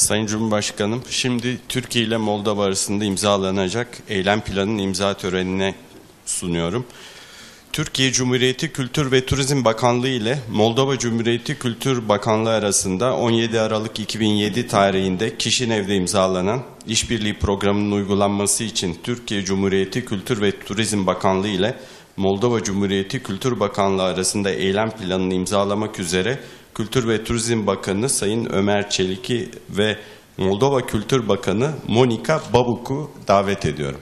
Sayın Cumhurbaşkanım, şimdi Türkiye ile Moldova arasında imzalanacak eylem planının imza törenine sunuyorum. Türkiye Cumhuriyeti Kültür ve Turizm Bakanlığı ile Moldova Cumhuriyeti Kültür Bakanlığı arasında 17 Aralık 2007 tarihinde Kişinev'de imzalanan işbirliği programının uygulanması için Türkiye Cumhuriyeti Kültür ve Turizm Bakanlığı ile Moldova Cumhuriyeti Kültür Bakanlığı arasında eylem planını imzalamak üzere Kültür ve Turizm Bakanı Sayın Ömer Çelik'i ve Moldova Kültür Bakanı Monika Babuk'u davet ediyorum.